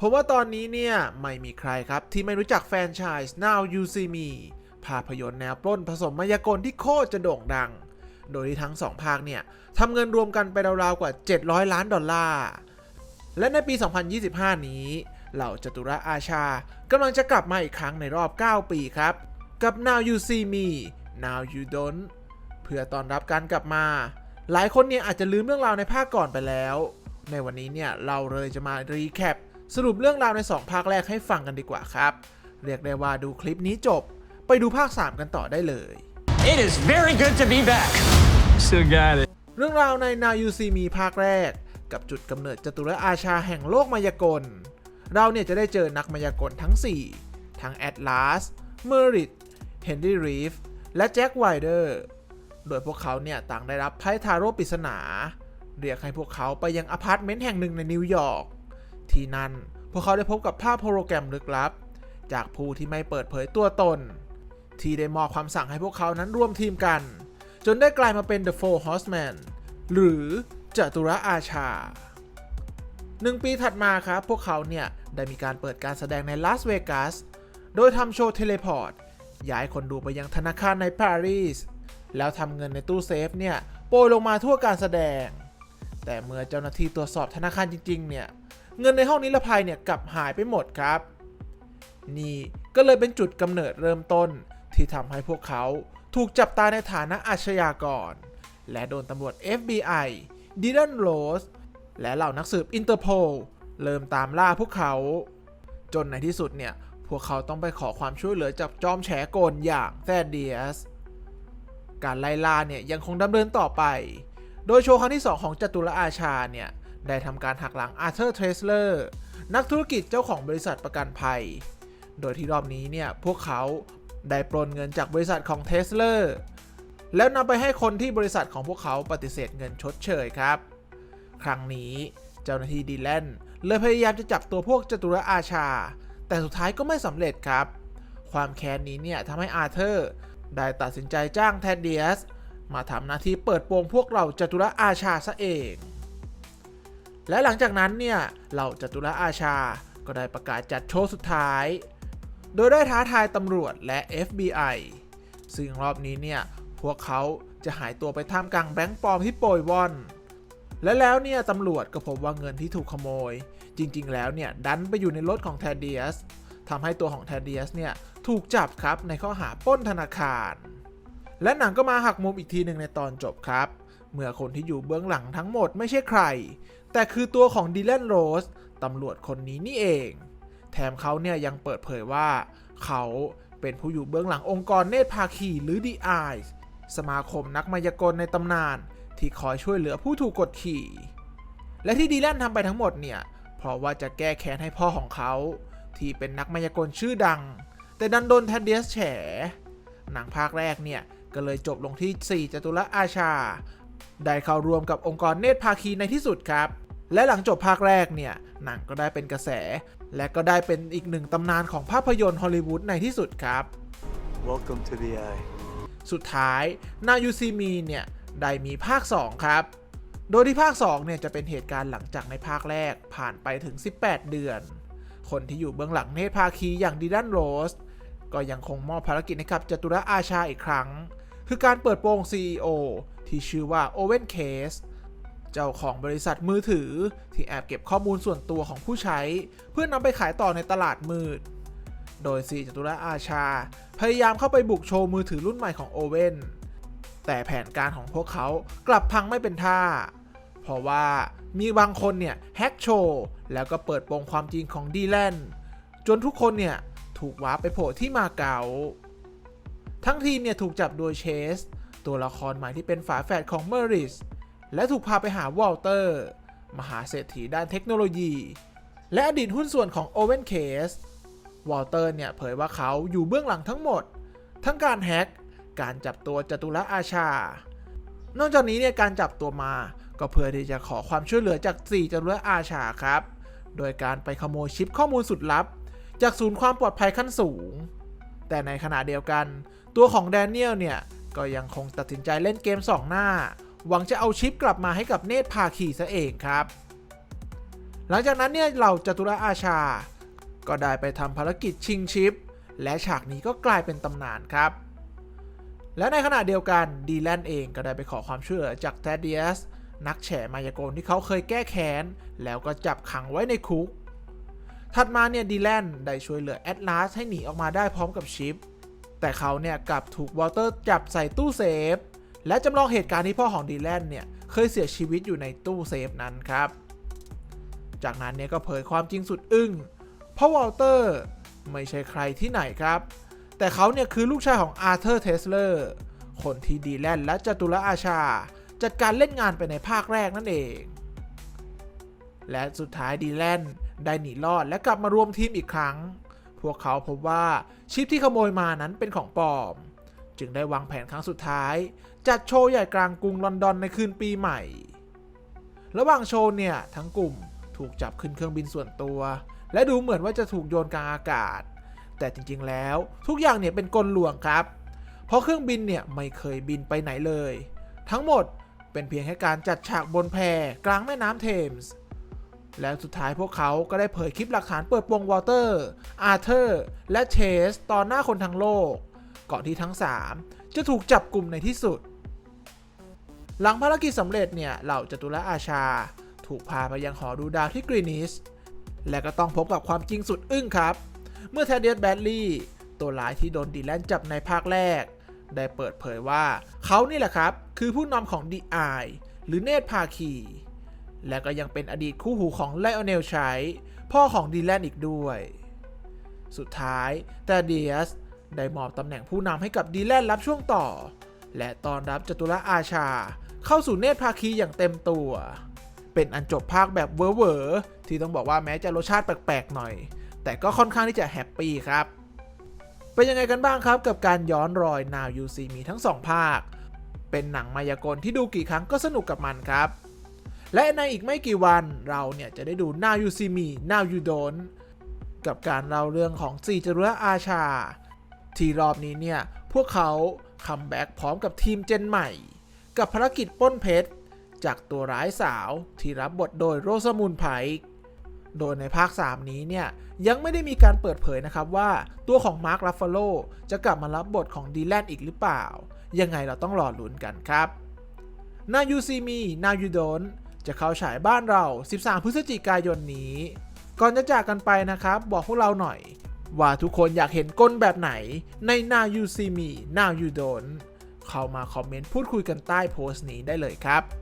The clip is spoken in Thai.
เพราะว่าตอนนี้เนี่ย ไม่มีใครครับที่ไม่รู้จักแฟรนไชส์ Now You See Me ภาพยนตร์แนวปล้นผสมมายากลที่โคตรจะโด่งดัง โดยที่ทั้งสองภาคเนี่ยทำเงินรวมกันไปราวๆกว่า 700 ล้านดอลลาร์ และในปี 2025 นี้ เหล่าจตุระอาชากำลังจะกลับมาอีกครั้งในรอบ 9 ปีครับ กับ Now You See Me Now You Don't เพื่อต้อนรับการกลับมา หลายคนเนี่ยอาจจะลืมเรื่องราวในภาคก่อนไปแล้ว ในวันนี้เนี่ยเราเลยจะมารีแคป สรุปเรื่องราวใน 2 ภาคแรกให้ฟังกันดีกว่าครับ เรียกได้ว่าดูคลิปนี้จบ ไปดูภาค 3 กันต่อได้เลย It is very good to be back. Still got it. เรื่องราวใน Now You See Me ภาคแรก กับจุดกำเนิดจตุรอาชาแห่งโลกมายากล เราเนี่ยจะได้เจอนักมายากลทั้ง 4 ทั้งแอตลาสเมอริตเฮนรี่รีฟและแจ็คไวเดอร์โดยพวกเขาเนี่ยต่างได้รับไพ่ทาโร่ปริศนา เรียกให้พวกเขาไปยังอพาร์ตเมนต์แห่งหนึ่งในนิวยอร์ก ที่นั่น พวกเขาได้พบกับภาพโปรแกรมลึกลับ จากผู้ที่ไม่เปิดเผยตัวตน ที่ได้มอบคำสั่งให้พวกเขานั้นร่วมทีมกัน จนได้กลายมาเป็น The Four Horsemen หรือจตุระอาชาหนึ่งปีถัดมาครับ พวกเขาเนี่ย ได้มีการเปิดการแสดงในลาสเวกัส โดยทำโชว์เทเลพอร์ต ย้ายคนดูไปยังธนาคารในปารีส แล้วทำเงินในตู้เซฟเนี่ย โปรยลงมาทั่วการแสดง แต่เมื่อเจ้าหน้าที่ตรวจสอบธนาคารจริง ๆ เนี่ย เงินในห้องนิรภัยเนี่ยกลับหายไปหมดครับ นี่ก็เลยเป็นจุดกำเนิดเริ่มต้นที่ทำให้พวกเขาถูกจับตาในฐานะอาชญากร และโดนตำรวจ FBI ดิลันโรสและเหล่านักสืบอินเตอร์โพลเริ่มตามล่าพวกเขา จนในที่สุดเนี่ย พวกเขาต้องไปขอความช่วยเหลือจากจอมแฉโกลอย่างแซดเดียส การไล่ล่าเนี่ยยังคงดำเนินต่อไป โดยโชว์ครั้งที่ 2 ของจตุรอาชาเนี่ย ได้ทำการหักหลังอาร์เธอร์เทรสเลอร์นักธุรกิจเจ้าของบริษัทประกันภัย โดยที่รอบนี้เนี่ย พวกเขาได้ปล้นเงินจากบริษัทของเทสเลอร์แล้วนำไปให้คนที่บริษัทของพวกเขาปฏิเสธเงินชดเชยครับ ครั้งนี้เจ้าหน้าที่ดีแลนเลยพยายามจะจับตัวพวกจตุรอาชา แต่สุดท้ายก็ไม่สำเร็จครับ ความแค้นนี้เนี่ยทำให้อาร์เธอร์ได้ตัดสินใจจ้างแทดเดียสมาทำหน้าที่เปิดโปงพวกเราจตุรอาชาซะเอง และหลังจากนั้นเนี่ยเหล่าจตุรอาชาก็ได้ประกาศจัดโชว์สุดท้าย โดยได้ท้าทายตำรวจและ FBI ซึ่งรอบนี้เนี่ย พวกเขาจะหายตัวไปท่ามกลางแบงค์ปลอมที่โปรยว่อน และแล้วเนี่ยตำรวจก็พบว่าเงินที่ถูกขโมย จริงๆ แล้วเนี่ยดันไปอยู่ในรถของแทดเดียสทำให้ตัวของแทดเดียสเนี่ยถูกจับครับในข้อหาปล้นธนาคาร และหนังก็มาหักมุมอีกทีหนึ่งในตอนจบครับ เมื่อคนที่อยู่เบื้องหลังทั้งหมดไม่ใช่ใคร แต่คือตัวของดิแลนโรสตำรวจคนนี้นี่เอง แถมเขาเนี่ยยังเปิดเผยว่า เขาเป็นผู้อยู่เบื้องหลังองค์กรเนตรภาคีหรือ The Eyes สมาคมนักมายากลในตำนาน ที่คอยช่วยเหลือผู้ถูกกดขี่ และที่ดีแลนทำไปทั้งหมดเนี่ย เพราะว่าจะแก้แค้นให้พ่อของเขา ที่เป็นนักมายากลชื่อดัง แต่ดันโดนแทดเดียสแฉ หนังภาคแรกเนี่ยก็เลยจบลงที่ 4จตุรอาชา ได้เข้าร่วมกับองค์กรเนตรภาคีในที่สุดครับ และหลังจบภาคแรกเนี่ยหนังก็ได้เป็นกระแส และก็ได้เป็นอีกหนึ่งตำนานของภาพยนตร์ฮอลลีวูดในที่สุดครับ Welcome to the eye. สุดท้ายนายูซีมีเนี่ยได้มีภาค 2 ครับ โดยที่ภาค 2 เนี่ยจะเป็นเหตุการณ์หลังจากในภาคแรกผ่านไปถึง 18 เดือน คนที่อยู่เบื้องหลังเนตรภาคีอย่างดีดันโรส ก็ยังคงมอบภารกิจให้กับจตุรอาชาอีกครั้ง คือการเปิดโปง CEO ที่ชื่อว่าโอเวนเคส เจ้าของบริษัทมือถือ ที่แอบเก็บข้อมูลส่วนตัวของผู้ใช้ เพื่อนำไปขายต่อในตลาดมืด โดยซีจตุระอาชา พยายามเข้าไปบุกโชว์มือถือรุ่นใหม่ของโอเว่นแต่แผนการของพวกเขากลับพังไม่เป็นท่า เพราะว่ามีบางคนเนี่ยแฮกโชว์แล้วก็เปิดโปงความจริงของดีแลนจนทุกคนเนี่ยถูกว้าร์ไปโผล่ที่มาเก๊าทั้งทีมเนี่ยถูกจับโดยเชส ตัวละครใหม่ที่เป็นฝาแฝดของเมอริส และถูกพาไปหาวอลเตอร์ มหาเศรษฐีด้านเทคโนโลยี และอดีตหุ้นส่วนของโอเวนเคสวอลเตอร์เนี่ยเผยว่าเขาอยู่เบื้องหลังทั้งหมด ทั้งการแฮ็กการจับตัวจตุรอาชา นอกจากนี้เนี่ยการจับตัวมาก็เพื่อที่จะขอความช่วยเหลือจาก4จตุรอาชาครับ โดยการไปขโมยชิปข้อมูลสุดลับ จากศูนย์ความปลอดภัยขั้นสูง แต่ในขณะเดียวกัน ตัวของแดเนียลเนี่ยก็ยังคงตัดสินใจเล่นเกม2หน้า หวังจะเอาชิปกลับมาให้กับเนตรภาคีซะเองครับ หลังจากนั้นเนี่ยเหล่าจตุรอาชา ก็ได้ไปทำภารกิจชิงชิป และฉากนี้ก็กลายเป็นตำนานครับ และในขณะเดียวกันดีแลนเองก็ได้ไปขอความช่วยเหลือจากแทดเดียสนักแฉมายากลที่เขาเคยแก้แค้น แล้วก็จับขังไว้ในคุก ถัดมาเนี่ยดีแลนได้ช่วยเหลือแอตลาสให้หนีออกมาได้พร้อมกับชิป แต่เขาเนี่ยกลับถูกวอลเตอร์จับใส่ตู้เซฟ และจำลองเหตุการณ์ที่พ่อของดีแลนเนี่ยเคยเสียชีวิตอยู่ในตู้เซฟนั้นครับ จากนั้นเนี่ยก็เผยความจริงสุดอึ้งเพราะวอลเตอร์ไม่ใช่ใครที่ไหนครับ แต่เขาเนี่ยคือลูกชายของอาร์เธอร์เทสเลอร์คนที่ดีแลนและจตุรอาชา จัดการเล่นงานไปในภาคแรกนั่นเอง และสุดท้ายดีแลนได้หนีรอดและกลับมารวมทีมอีกครั้ง พวกเขาพบว่าชิปที่ขโมยมานั้นเป็นของปลอม จึงได้วางแผนครั้งสุดท้าย จัดโชว์ใหญ่กลางกรุงลอนดอนในคืนปีใหม่ ระหว่างโชว์เนี่ย ทั้งกลุ่มถูกจับขึ้นเครื่องบินส่วนตัว และดูเหมือนว่าจะถูกโยนกลางอากาศ แต่จริงๆแล้วทุกอย่างเนี่ยเป็นกลลวงครับ เพราะเครื่องบินเนี่ยไม่เคยบินไปไหนเลย ทั้งหมดเป็นเพียงแค่การจัดฉากบนแพกลางแม่น้ำเทมส์แล้วสุดท้ายพวกเขาก็ได้เผยคลิปหลักฐานเปิดโปงวอเตอร์ อาร์เธอร์ และเชสตอนหน้าคนทั้งโลก ก่อนที่ทั้ง 3 จะถูกจับกลุ่มในที่สุด หลังภารกิจสำเร็จเนี่ยเหล่าจตุรอาชา ถูกพาไปยังหอดูดาวที่กรีนิชและก็ต้องพบกับความจริงสุดอึ้งครับ เมื่อแทเดียสแบดลีย์ตัวร้ายที่โดนดีแลนจับในภาคแรก ได้เปิดเผยว่าเขานี่แหละครับ คือผู้นำของดีไอหรือเนตรภาคี และก็ยังเป็นอดีตคู่หูของไลออนเนลชัยพ่อของดีแลนอีกด้วย สุดท้ายแต่เดียส ได้มอบตำแหน่งผู้นำให้กับดีแลนรับช่วงต่อ และตอนรับจตุรอาชา เข้าสู่เนตรภาคีอย่างเต็มตัว เป็นอันจบภาคแบบเวอร์เวอร์ที่ต้องบอกว่าแม้จะรสชาติแปลกๆหน่อย แต่ก็ค่อนข้างที่จะแฮปปี้ครับ เป็นยังไงกันบ้างครับกับการย้อนรอย Now You See Me ทั้งสองภาค เป็นหนังมายากลที่ดูกี่ครั้งก็สนุกกับมันครับ และในอีกไม่กี่วันเราเนี่ยจะได้ดู Now You See Me Now You Don't กับการเล่าเรื่องของสี่จรวดอาชา ที่รอบนี้เนี่ย พวกเขาคัมแบ็กพร้อมกับทีมเจนใหม่ กับภารกิจปล้นเพชร จากตัวร้ายสาวที่รับบทโดยโรสมูนไพค์โดยในภาค 3 นี้เนี่ย ยังไม่ได้มีการเปิดเผยนะครับว่าตัวของมาร์ครัฟาโลจะกลับมารับบทของดีแลนอีกหรือเปล่า ยังไงเราต้องรอลุ้นกันครับ Now You See Me Now You Don't จะเข้าฉายบ้านเรา 13 พฤศจิกายนนี้ ก่อนจะจากกันไปนะครับ บอกพวกเราหน่อย ว่าทุกคนอยากเห็นก้นแบบไหนใน Now You See Me Now You Don't เข้ามาคอมเมนต์พูดคุยกันใต้โพสต์นี้ได้เลยครับ